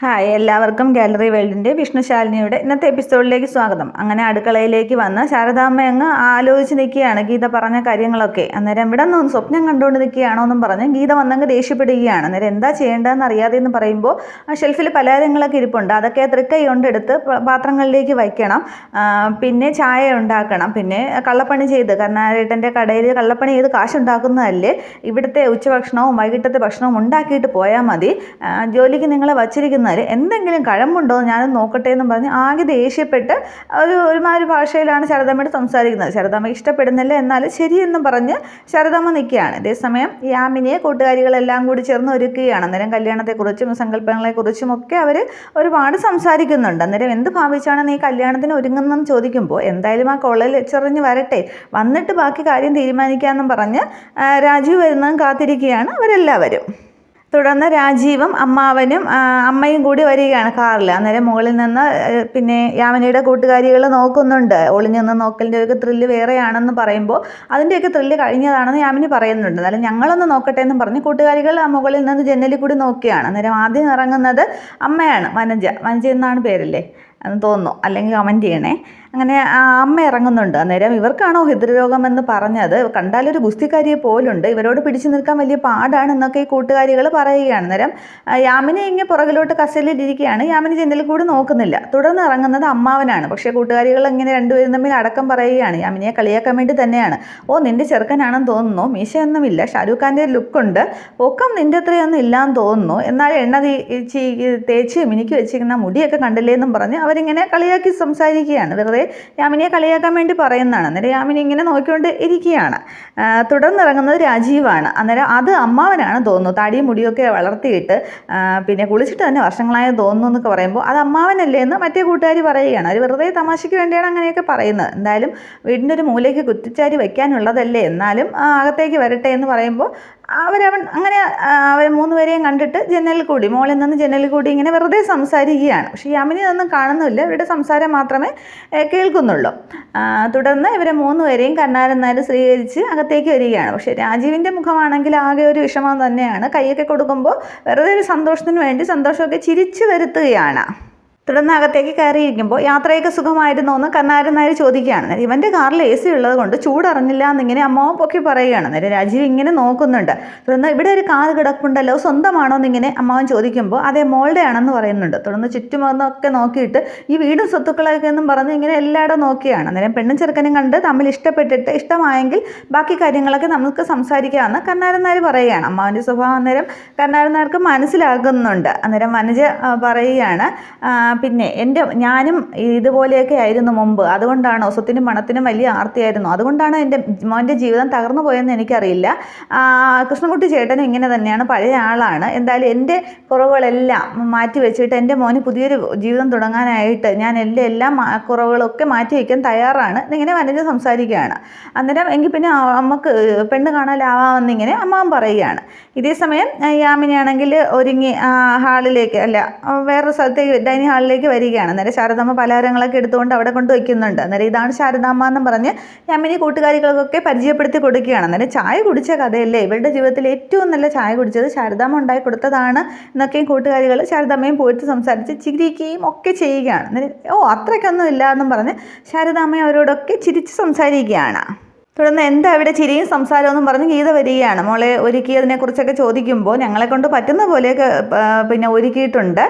Hi എല്ലാവർക്കും gallery വേൾഡിന്റെ വിഷ്ണുശാലിനിയുടെ ഇന്നത്തെ എപ്പിസോഡിലേക്ക് സ്വാഗതം. അങ്ങനെ അടുക്കളയിലേക്ക് വന്ന് ശാരദാമ്മ അങ്ങ് ആലോചിച്ച് നിൽക്കുകയാണ് ഗീത പറഞ്ഞ കാര്യങ്ങളൊക്കെ. അന്നേരം ഇവിടെ നിന്ന് സ്വപ്നം കണ്ടുകൊണ്ട് നിൽക്കുകയാണോ എന്നും പറഞ്ഞ് ഗീത വന്നങ്ങ് ദേഷ്യപ്പെടുകയാണ്. അന്നേരം എന്താ ചെയ്യേണ്ടതെന്ന് അറിയാതെ എന്ന് പറയുമ്പോൾ ആ ഷെൽഫിൽ പലഹാരങ്ങളൊക്കെ ഇരിപ്പുണ്ട്. അതൊക്കെ തൃക്കൈ കൊണ്ടെടുത്ത് പാത്രങ്ങളിലേക്ക് വയ്ക്കണം. പിന്നെ ചായ ഉണ്ടാക്കണം. പിന്നെ കള്ളപ്പണി ചെയ്ത് കർണാടേട്ടന്റെ കടയിൽ കള്ളപ്പണി ചെയ്ത് കാശുണ്ടാക്കുന്നതല്ലേ? ഇവിടുത്തെ ഉച്ചഭക്ഷണവും വൈകിട്ടത്തെ ഭക്ഷണവും ഉണ്ടാക്കിയിട്ട് പോയാൽ മതി. ജോലിക്ക് നിങ്ങളെ വച്ചിരിക്കുന്നവർ എന്തെങ്കിലും കഴമ്പുണ്ടോ എന്ന് ഞാനൊന്ന് നോക്കട്ടെ എന്ന് പറഞ്ഞ് ആകെ ദേഷ്യപ്പെട്ട് ഒരു ഒരുമാതിരി ഭാഷയിലാണ് ശാരദാമ്മയോട് സംസാരിക്കുന്നത്. ശരദമ്മ ഇഷ്ടപ്പെടുന്നില്ല എന്നാൽ ശരിയെന്നും പറഞ്ഞ് ശരദമ്മ നിൽക്കുകയാണ്. അതേസമയം യാമിനിയെ കൂട്ടുകാരികളെല്ലാം കൂടി ചേർന്ന് ഒരുക്കുകയാണ്. അന്നേരം കല്യാണത്തെക്കുറിച്ചും സങ്കല്പങ്ങളെക്കുറിച്ചും ഒക്കെ അവർ ഒരുപാട് സംസാരിക്കുന്നുണ്ട്. അന്നേരം എന്ത് ഭാവിച്ചാണ് നീ കല്യാണത്തിന് ഒരുങ്ങുന്നതെന്ന് ചോദിക്കുമ്പോൾ എന്തായാലും ആ കൊള്ളൽ ചെറിഞ്ഞ് വരട്ടെ. വന്നിട്ട് ബാക്കി കാര്യം തീരുമാനിക്കാമെന്നും പറഞ്ഞ് രാജീവ് വരുന്നതും കാത്തിരിക്കുകയാണ് അവരെല്ലാവരും. തുടർന്ന് രാജീവും അമ്മാവനും അമ്മയും കൂടി വരികയാണ് കാറിൽ അന്നേരം മുകളിൽ നിന്ന് പിന്നെ യാമിനിയുടെ കൂട്ടുകാരികൾ നോക്കുന്നുണ്ട്. ഒളിഞ്ഞു നിന്ന് നോക്കലിന്റെ ഒക്കെ ത്രില്ല് വേറെയാണെന്ന് പറയുമ്പോൾ അതിന്റെയൊക്കെ ത്രില്ല് കഴിഞ്ഞതാണെന്ന് യാമിനി പറയുന്നുണ്ട്. എന്നാലും ഞങ്ങളൊന്ന് നോക്കട്ടെ എന്ന് പറഞ്ഞ് കൂട്ടുകാരികൾ മുകളിൽ നിന്ന് ജനലിൽ കൂടി നോക്കിയാണ് അന്നേരം ആദ്യം ഇറങ്ങുന്നത് അമ്മയാണ് വനജ. വനജ എന്നാണ് പേരല്ലേ? എന്ന് തോന്നുന്നു. അല്ലെങ്കിൽ കമന്റ് ചെയ്യണേ. അങ്ങനെ ആ അമ്മ ഇറങ്ങുന്നുണ്ട്. അന്നേരം ഇവർക്കാണോ ഹൃദ്രോഗം എന്ന് പറഞ്ഞത്? കണ്ടാലൊരു ഗുസ്തിക്കാരിയെ പോലുണ്ട്. ഇവരോട് പിടിച്ചു നിൽക്കാൻ വലിയ പാടാണ് എന്നൊക്കെ ഈ കൂട്ടുകാരികൾ പറയുകയാണ്. അന്നേരം യാമിനെ ഇങ്ങനെ പുറകിലോട്ട് കസ്റ്റഡിയിലിരിക്കുകയാണ് യാമിനി ജനലിൽ കൂടി നോക്കുന്നില്ല. തുടർന്ന് ഇറങ്ങുന്നത് അമ്മാവനാണ്. പക്ഷേ കൂട്ടുകാരികൾ ഇങ്ങനെ രണ്ടുപേരും തമ്മിൽ അടക്കം പറയുകയാണ്. യാമിനിയെ കളിയാക്കാൻ വേണ്ടി തന്നെയാണ്. ഓ നിന്റെ ചെറുക്കനാണെന്ന് തോന്നുന്നു. മീശയൊന്നുമില്ല. ഷാരൂഖ് ഖാന്റെ ലുക്കുണ്ട്. പൊക്കം നിന്റെ അത്രയൊന്നും ഇല്ലാന്ന് തോന്നുന്നു. എന്നാൽ എണ്ണ തേച്ച് മിനിക്ക് വെച്ചിരിക്കുന്ന മുടിയൊക്കെ കണ്ടില്ലേ എന്നും പറഞ്ഞ് അവരിങ്ങനെ കളിയാക്കി സംസാരിക്കുകയാണ്. വെറുതെ യാമിനിയെ കളിയാക്കാൻ വേണ്ടി പറയുന്നതാണ്. അന്നേരം യാമിനി ഇങ്ങനെ നോക്കിക്കൊണ്ട് ഇരിക്കുകയാണ്. തുടർന്നിറങ്ങുന്നത് രാജീവാണ്. അന്നേരം അത് അമ്മാവനാണ് തോന്നുന്നു. താടിയും മുടിയൊക്കെ വളർത്തിയിട്ട് പിന്നെ കുളിച്ചിട്ട് തന്നെ വർഷങ്ങളായ തോന്നുന്നു എന്നൊക്കെ പറയുമ്പോൾ അത് അമ്മാവനല്ലേ എന്ന് മറ്റേ കൂട്ടുകാർ പറയുകയാണ്. അവർ വെറുതെ തമാശയ്ക്ക് വേണ്ടിയാണ് അങ്ങനെയൊക്കെ പറയുന്നത്. എന്തായാലും വീടിന്റെ ഒരു മൂലയ്ക്ക് കുത്തിച്ചാരി വയ്ക്കാനുള്ളതല്ലേ? എന്നാലും അകത്തേക്ക് വരട്ടെ എന്ന് പറയുമ്പോൾ അവരവൻ അങ്ങനെ അവർ അവർ മൂന്നുപേരെയും കണ്ടിട്ട് ജനലിൽ കൂടി മോളിൽ നിന്ന് ജനലിൽ കൂടി ഇങ്ങനെ വെറുതെ സംസാരിക്കുകയാണ്. പക്ഷേ യാമിനി ഒന്നും കാണുന്നില്ല. ഇവരുടെ സംസാരം മാത്രമേ കേൾക്കുന്നുള്ളൂ. തുടർന്ന് ഇവരെ മൂന്നുപേരെയും കണ്ണാരൻ നായർ സ്വീകരിച്ച് അകത്തേക്ക് വരികയാണ്. പക്ഷേ രാജീവിന്റെ മുഖമാണെങ്കിൽ ആകെ ഒരു വിഷമം തന്നെയാണ്. കൈയൊക്കെ കൊടുക്കുമ്പോൾ വെറുതെ ഒരു സന്തോഷത്തിന് വേണ്ടി സന്തോഷമൊക്കെ ചിരിച്ചു വരുത്തുകയാണ്. തുടർന്ന് അകത്തേക്ക് കയറിയിരിക്കുമ്പോൾ യാത്രയൊക്കെ സുഖമായിരുന്നോ എന്ന് കർണാരൻ നായർ ചോദിക്കുകയാണ്. ഇവന്റെ കാറിൽ എ സി ഉള്ളത് കൊണ്ട് ചൂടറിഞ്ഞില്ല എന്നിങ്ങനെ അമ്മാവും പൊക്കി പറയുകയാണ്. നേരെ രാജീവ് ഇങ്ങനെ നോക്കുന്നുണ്ട്. തുടർന്ന് ഇവിടെ ഒരു കാർ കിടപ്പുണ്ടല്ലോ സ്വന്തമാണോ എന്നിങ്ങനെ അമ്മാവൻ ചോദിക്കുമ്പോൾ അതേ മോളുടെ ആണെന്ന് പറയുന്നുണ്ട്. തുടർന്ന് ചുറ്റുമൊന്നൊക്കെ നോക്കിയിട്ട് ഈ വീടും സ്വത്തുക്കളൊക്കെ എന്നും പറഞ്ഞ് ഇങ്ങനെ എല്ലായിടും നോക്കിയാണ്. അന്നേരം പെണ്ണും ചെറുക്കനും കണ്ട് തമ്മിൽ ഇഷ്ടപ്പെട്ടിട്ട് ഇഷ്ടമായെങ്കിൽ ബാക്കി കാര്യങ്ങളൊക്കെ നമുക്ക് സംസാരിക്കാമെന്ന് കർണാരൻ നായർ പറയുകയാണ്. അമ്മാവന്റെ സ്വഭാവം അന്നേരം നായർക്ക് മനസ്സിലാകുന്നുണ്ട്. അന്നേരം വനജ ആ, പറയുകയാണ് പിന്നെ എന്റെ ഞാനും ഇതുപോലെയൊക്കെ ആയിരുന്നു മുമ്പ്. അതുകൊണ്ടാണ് ഒസത്തിനും പണത്തിനും വലിയ ആർത്തിയായിരുന്നു. അതുകൊണ്ടാണ് എന്റെ മോന്റെ ജീവിതം തകർന്നു പോയെന്ന് എനിക്കറിയില്ല. കൃഷ്ണൻകുട്ടി ചേട്ടനും ഇങ്ങനെ തന്നെയാണ്. പഴയ ആളാണ്. എന്തായാലും എന്റെ കുറവുകളെല്ലാം മാറ്റി വെച്ചിട്ട് എന്റെ മോന് പുതിയൊരു ജീവിതം തുടങ്ങാനായിട്ട് ഞാൻ എന്റെ എല്ലാ കുറവുകളൊക്കെ മാറ്റി വയ്ക്കാൻ തയ്യാറാണ്. എന്നിങ്ങനെ വനജ സംസാരിക്കുകയാണ്. അന്നേരം എങ്കിൽ പിന്നെ അമ്മയ്ക്ക് പെണ്ണ് കാണാനാവാമെന്നിങ്ങനെ അമ്മാവൻ പറയുകയാണ്. ഇതേ സമയം യാമിനിയാണെങ്കിൽ ഒരുങ്ങി ഹാളിലേക്ക് അല്ല വേറൊരു സ്ഥലത്തേക്ക് ഡൈനിങ് ഹാളിലേക്ക് വരികയാണ്. അന്നേരം ശാരദാമ്മ പലഹാരങ്ങളൊക്കെ എടുത്തുകൊണ്ട് അവിടെ കൊണ്ട് വയ്ക്കുന്നുണ്ട്. അന്നേരം ഇതാണ് ശാരദാമ്മ എന്ന് പറഞ്ഞ് യാമിനി കൂട്ടുകാരികൾക്കൊക്കെ പരിചയപ്പെടുത്തി കൊടുക്കുകയാണ്. അന്നേരം ചായ കുടിച്ച കഥയല്ലേ? ഇവരുടെ ജീവിതത്തിൽ ഏറ്റവും നല്ല ചായ കുടിച്ചത് ശാരദാമ്മ ഉണ്ടാക്കി കൊടുത്തതാണ് എന്നൊക്കെയും കൂട്ടുകാരികൾ ശാരദാമ്മയും പോയിട്ട് സംസാരിച്ച് ചിരിക്കുകയും ഒക്കെ ചെയ്യുകയാണ്. ഓ അത്രയ്ക്കൊന്നും ഇല്ല എന്നും പറഞ്ഞ് ശാരദാമ്മ അവരോടൊക്കെ ചിരിച്ച് സംസാരിക്കുകയാണ്. തുടർന്ന് എന്താ അവിടെ ചിരിയും സംസാരവും എന്നും പറഞ്ഞ് ഗീത വരികയാണ്. മോളെ ഒരുക്കിയതിനെക്കുറിച്ചൊക്കെ ചോദിക്കുമ്പോൾ ഞങ്ങളെ കൊണ്ട് പറ്റുന്ന പോലെയൊക്കെ പിന്നെ ഒരുക്കിയിട്ടുണ്ട്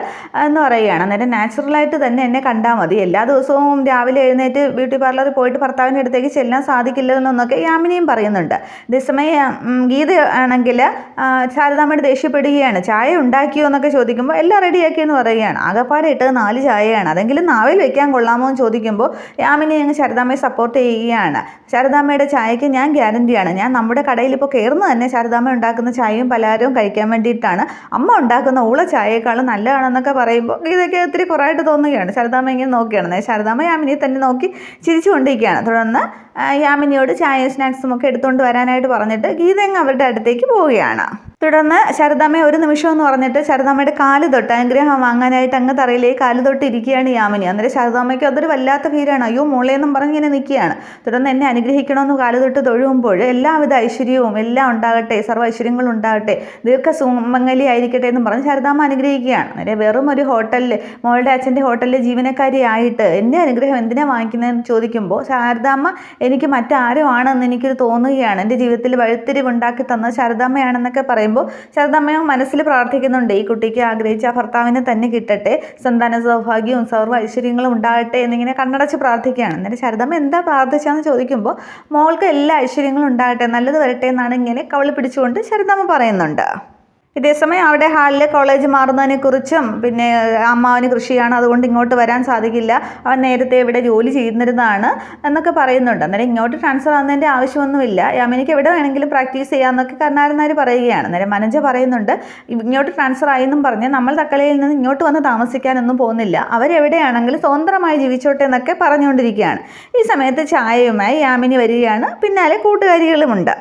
എന്ന് പറയുകയാണ്. അന്നേരം നാച്ചുറലായിട്ട് തന്നെ എന്നെ കണ്ടാൽ മതി. എല്ലാ ദിവസവും രാവിലെ എഴുന്നേറ്റ് ബ്യൂട്ടി പാർലറിൽ പോയിട്ട് ഭർത്താവിന്റെ അടുത്തേക്ക് ചെല്ലാൻ സാധിക്കില്ലെന്നൊക്കെ യാമിനിയും പറയുന്നുണ്ട്. അതേസമയം ഗീത ആണെങ്കിൽ ശാരദാമ്മയുടെ ദേഷ്യപ്പെടുകയാണ്. ചായ ഉണ്ടാക്കിയോ എന്നൊക്കെ ചോദിക്കുമ്പോൾ എല്ലാം റെഡിയാക്കി എന്ന് പറയുകയാണ്. ആകെപ്പാടെ ഇട്ടത് നാല് ചായയാണ്. അതെങ്കിലും നാവിൽ വെക്കാൻ കൊള്ളാമോ എന്ന് ചോദിക്കുമ്പോൾ യാമിനി അങ്ങ് ശാരദാമ്മയെ സപ്പോർട്ട് ചെയ്യുകയാണ്. ശാരദാമ്മയുടെ ചായക്ക് ഞാൻ ഗ്യാരണ്ടിയാണ്. ഞാൻ നമ്മുടെ കടയിൽ ഇപ്പോൾ കയറുന്ന തന്നെ ശാരദാമ്മ ഉണ്ടാക്കുന്ന ചായയും പലഹാരവും കഴിക്കാൻ വേണ്ടിയിട്ടാണ്. അമ്മ ഉണ്ടാക്കുന്ന ഊള ചായയേക്കാളും നല്ലതാണെന്നൊക്കെ പറയുമ്പോൾ ഇതൊക്കെ ഒത്തിരി കുറവായിട്ട് തോന്നുകയാണ്. ശാരദാമ്മ ഇങ്ങനെ നോക്കുകയാണ് ശാരദാമ്മ യാമിനിയെ തന്നെ നോക്കി ചിരിച്ചുകൊണ്ടിരിക്കുകയാണ്. തുടർന്ന് യാമിനിയോട് ചായയും സ്നാക്സും ഒക്കെ എടുത്തുകൊണ്ട് വരാനായിട്ട് പറഞ്ഞിട്ട് ഗീത അങ്ങ് അവരുടെ അടുത്തേക്ക് പോവുകയാണ്. തുടർന്ന് ശാരദാമ്മ ഒരു നിമിഷം എന്ന് പറഞ്ഞിട്ട് ശാരദാമ്മയുടെ കാൽ തൊട്ട് അനുഗ്രഹം വാങ്ങാനായിട്ട് അങ്ങ് തറയിലേക്ക് കാൽ തൊട്ട് ഇരിക്കുകയാണ് യാമിനി. അന്നേരം ശാരദാമ്മയ്ക്ക് അതൊരു വല്ലാത്ത ഫീലാണ് അയ്യോ മോളെ എന്നും പറഞ്ഞ് ഇങ്ങനെ നിൽക്കുകയാണ്. തുടർന്ന് എന്നെ അനുഗ്രഹിക്കണമെന്ന് കാൽ തൊട്ട് തൊഴുമ്പോൾ എല്ലാവിധ ഐശ്വര്യവും എല്ലാം ഉണ്ടാകട്ടെ സർവ ഐശ്വര്യങ്ങളും ഉണ്ടാകട്ടെ ദീർഘ സുമംഗലി ആയിരിക്കട്ടെ എന്ന് പറഞ്ഞ് ശാരദാമ്മ അനുഗ്രഹിക്കുകയാണ്. അന്നേരം വെറും ഒരു ഹോട്ടലിൽ മോളുടെ അച്ഛന്റെ ഹോട്ടലിലെ ജീവനക്കാരിയായിട്ട് എന്റെ അനുഗ്രഹം എന്തിനാണ് വാങ്ങിക്കുന്നതെന്ന് ചോദിക്കുമ്പോൾ ശാരദാമ്മ എനിക്ക് മറ്റാരോ ആണെന്ന് എനിക്കൊരു തോന്നുകയാണ്. എന്റെ ജീവിതത്തിൽ വഴുത്തിരിവുണ്ടാക്കി തന്നത് ശാരദാമ്മയാണെന്നൊക്കെ പറയുമ്പോൾ ശാരദാമ്മ മനസ്സിൽ പ്രാർത്ഥിക്കുന്നുണ്ട് ഈ കുട്ടിക്ക് ആഗ്രഹിച്ച ആ ഭർത്താവിനെ തന്നെ കിട്ടട്ടെ സന്താന സൗഭാഗ്യവും സർവ ഐശ്വര്യങ്ങളും ഉണ്ടാകട്ടെ എന്നിങ്ങനെ കണ്ണടച്ച് പ്രാർത്ഥിക്കുകയാണ്. എന്നിട്ട് ശരദമ്മ എന്താ പ്രാർത്ഥിച്ചതെന്ന് ചോദിക്കുമ്പോൾ മോൾക്ക് എല്ലാ ഐശ്വര്യങ്ങളും ഉണ്ടാകട്ടെ നല്ലത് വരട്ടെ എന്നാണ് ഇങ്ങനെ കവളി പിടിച്ചുകൊണ്ട് ശരദമ്മ പറയുന്നുണ്ട്. ഇതേസമയം അവിടെ ഹാളിലെ കോളേജ് മാറുന്നതിനെക്കുറിച്ചും പിന്നെ അമ്മാവന് കൃഷിയാണ് അതുകൊണ്ട് ഇങ്ങോട്ട് വരാൻ സാധിക്കില്ല. അവൻ നേരത്തെ ഇവിടെ ജോലി ചെയ്യുന്നിരുന്നതാണ് എന്നൊക്കെ പറയുന്നുണ്ട്. അന്നേരം ഇങ്ങോട്ട് ട്രാൻസ്ഫർ ആവുന്നതിന്റെ ആവശ്യമൊന്നുമില്ല. യാമിനിക്ക് എവിടെ വേണമെങ്കിലും പ്രാക്ടീസ് ചെയ്യാമെന്നൊക്കെ കരുണാരനാർ പറയുകയാണ്. അന്നേരം മനഞ്ച പറയുന്നുണ്ട് ഇങ്ങോട്ട് ട്രാൻസ്ഫർ ആയെന്നും പറഞ്ഞ് നമ്മൾ തക്കളയിൽ നിന്ന് ഇങ്ങോട്ട് വന്ന് താമസിക്കാനൊന്നും പോകുന്നില്ല. അവരെവിടെയാണെങ്കിലും സ്വതന്ത്രമായി ജീവിച്ചോട്ടെ എന്നൊക്കെ പറഞ്ഞുകൊണ്ടിരിക്കുകയാണ്. ഈ സമയത്ത് ചായയുമായി യാമിനി വരികയാണ്. പിന്നാലെ കൂട്ടുകാരികളുമുണ്ട്.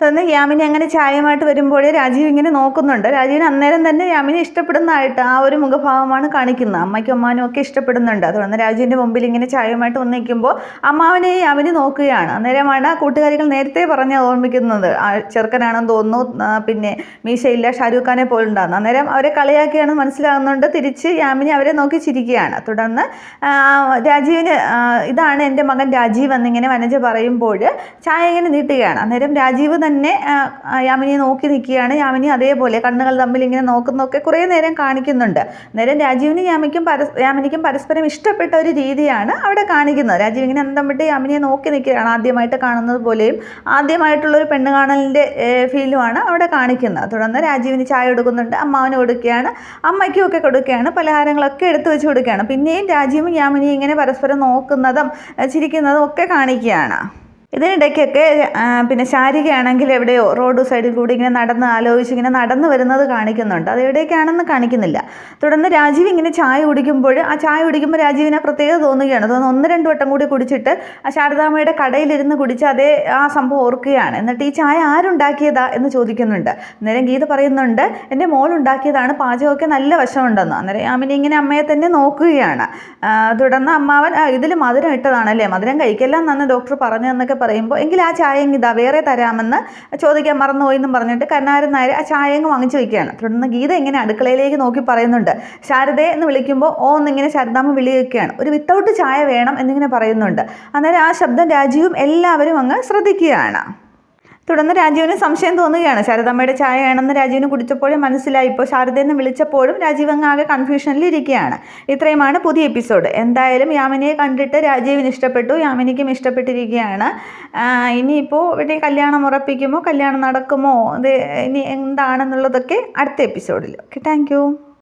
തുടർന്ന് യാമിനി അങ്ങനെ ചായയുമായിട്ട് വരുമ്പോൾ രാജീവ് ഇങ്ങനെ നോക്കുന്നുണ്ട്. രാജീവിന് അന്നേരം തന്നെ യാമിനി ഇഷ്ടപ്പെടുന്നതായിട്ട് ആ ഒരു മുഖഭാവമാണ് കാണിക്കുന്നത്. അമ്മയ്ക്കും അമ്മാനും ഒക്കെ ഇഷ്ടപ്പെടുന്നുണ്ട്. തുടർന്ന് രാജീവിന്റെ മുമ്പിൽ ഇങ്ങനെ ചായയുമായിട്ട് വന്ന് നിൽക്കുമ്പോൾ അമ്മാവനെ യാമിനി നോക്കുകയാണ്. അന്നേരമാണ് കൂട്ടുകാരികൾ നേരത്തെ പറഞ്ഞ് ഓർമ്മിക്കുന്നത്. ചെറുക്കനാണെന്ന് തോന്നുന്നു. പിന്നെ മീശയില്ല ഷാരൂഖ് ഖാനെ പോലുണ്ടാകുന്നു അന്നേരം അവരെ കളിയാക്കിയാണ് മനസ്സിലാകുന്നുണ്ട്. തിരിച്ച് യാമിനി അവരെ നോക്കി ചിരിക്കുകയാണ്. തുടർന്ന് രാജീവിന് ഇതാണ് എന്റെ മകൻ രാജീവ് എന്നിങ്ങനെ വനജ പറയുമ്പോൾ ചായ ഇങ്ങനെ നീട്ടുകയാണ്. അന്നേരം രാജീവ് തന്നെ യാമിനിയെ നോക്കി നിൽക്കുകയാണ്. യാമിനി അതേപോലെ കണ്ണുകൾ തമ്മിൽ ഇങ്ങനെ നോക്കുന്നൊക്കെ കുറേ നേരം കാണിക്കുന്നുണ്ട്. നേരം രാജീവിന് യാമിക്കും പരസ് യാമിനിക്കും പരസ്പരം ഇഷ്ടപ്പെട്ട ഒരു രീതിയാണ് അവിടെ കാണിക്കുന്നത്. രാജീവ് ഇങ്ങനെ അന്തം വിട്ട് യാമിനിയെ നോക്കി നിൽക്കുകയാണ് ആദ്യമായിട്ട് കാണുന്നത് പോലെയും ആദ്യമായിട്ടുള്ളൊരു പെണ്ണ് കാണലിന്റെ ഫീലുമാണ് അവിടെ കാണിക്കുന്നത്. തുടർന്ന് രാജീവിന് ചായ കൊടുക്കുന്നുണ്ട് അമ്മാവിന് കൊടുക്കുകയാണ് അമ്മയ്ക്കും ഒക്കെ കൊടുക്കുകയാണ് പലഹാരങ്ങളൊക്കെ എടുത്തു വെച്ച് കൊടുക്കുകയാണ്. പിന്നെയും രാജീവും യാമിനിയും ഇങ്ങനെ പരസ്പരം നോക്കുന്നതും ചിരിക്കുന്നതും ഒക്കെ കാണിക്കുകയാണ്. ഇതിനിടയ്ക്കൊക്കെ പിന്നെ ശാരികയാണെങ്കിൽ എവിടെയോ റോഡ് സൈഡിൽ കൂടി ഇങ്ങനെ നടന്ന് ആലോചിച്ച് ഇങ്ങനെ നടന്നു വരുന്നത് കാണിക്കുന്നുണ്ട്. അത് എവിടേക്കാണെന്ന് കാണിക്കുന്നില്ല. തുടർന്ന് രാജീവ് ഇങ്ങനെ ചായ കുടിക്കുമ്പോൾ ആ ചായ കുടിക്കുമ്പോൾ രാജീവിനെ പ്രത്യേകത തോന്നുകയാണ്. തോന്നുന്നു ഒന്ന് രണ്ട് വട്ടം കൂടി കുടിച്ചിട്ട് ആ ശാരദാമ്മയുടെ കടയിലിരുന്ന് കുടിച്ച് അതേ ആ സംഭവം ഓർക്കുകയാണ്. എന്നിട്ട് ഈ ചായ ആരുണ്ടാക്കിയതാ എന്ന് ചോദിക്കുന്നുണ്ട്. അന്നേരം ഗീത പറയുന്നുണ്ട് എന്റെ മോൾ ഉണ്ടാക്കിയതാണ് പാചകമൊക്കെ നല്ല വശമുണ്ടെന്ന്. അന്നേരം യാമിനി ഇങ്ങനെ അമ്മയെ തന്നെ നോക്കുകയാണ്. തുടർന്ന് അമ്മാവൻ ഇതിൽ മധുരം ഇട്ടതാണല്ലേ? മധുരം കഴിക്കല്ല എന്നാണ് ഡോക്ടർ പറഞ്ഞതെന്നൊക്കെ പറയുമ്പോൾ എങ്കിൽ ആ ചായ ഇതാ വേറെ തരാമെന്ന് ചോദിക്കാൻ മറന്നുപോയി എന്നും പറഞ്ഞിട്ട് കരുണാരൻ നായർ ആ ചായ അങ്ങ് വാങ്ങിച്ചു വയ്ക്കുകയാണ്. തുടർന്ന് ഗീത ഇങ്ങനെ അടുക്കളയിലേക്ക് നോക്കി പറയുന്നുണ്ട്. ശാരദയെ എന്ന് വിളിക്കുമ്പോൾ ഓ എന്നിങ്ങനെ ശാരദാമ്മ വിളിയൊക്കെയാണ് ഒരു വിത്തൗട്ട് ചായ വേണം എന്നിങ്ങനെ പറയുന്നുണ്ട്. അന്നേരം ആ ശബ്ദം രാജീവും എല്ലാവരും അങ്ങ് ശ്രദ്ധിക്കുകയാണ്. തുടർന്ന് രാജീവിന് സംശയം തോന്നുകയാണ്. ശാരദമ്മയുടെ ചായയാണെന്ന് രാജീവിന് കുടിച്ചപ്പോഴും മനസ്സിലായി. ഇപ്പോൾ ശാരദയെന്ന് വിളിച്ചപ്പോഴും രാജീവ് അങ്ങ് ആകെ കൺഫ്യൂഷനിൽ ഇരിക്കുകയാണ്. ഇത്രയുമാണ് പുതിയ എപ്പിസോഡ് എന്തായാലും യാമിനിയെ കണ്ടിട്ട് രാജീവിന് ഇഷ്ടപ്പെട്ടു. യാമിനിക്കും ഇഷ്ടപ്പെട്ടിരിക്കുകയാണ്. ഇനിയിപ്പോൾ ഇവിടെ കല്യാണം ഉറപ്പിക്കുമോ? കല്യാണം നടക്കുമോ? ഇത് ഇനി എന്താണെന്നുള്ളതൊക്കെ അടുത്ത എപ്പിസോഡിൽ ഓക്കെ താങ്ക്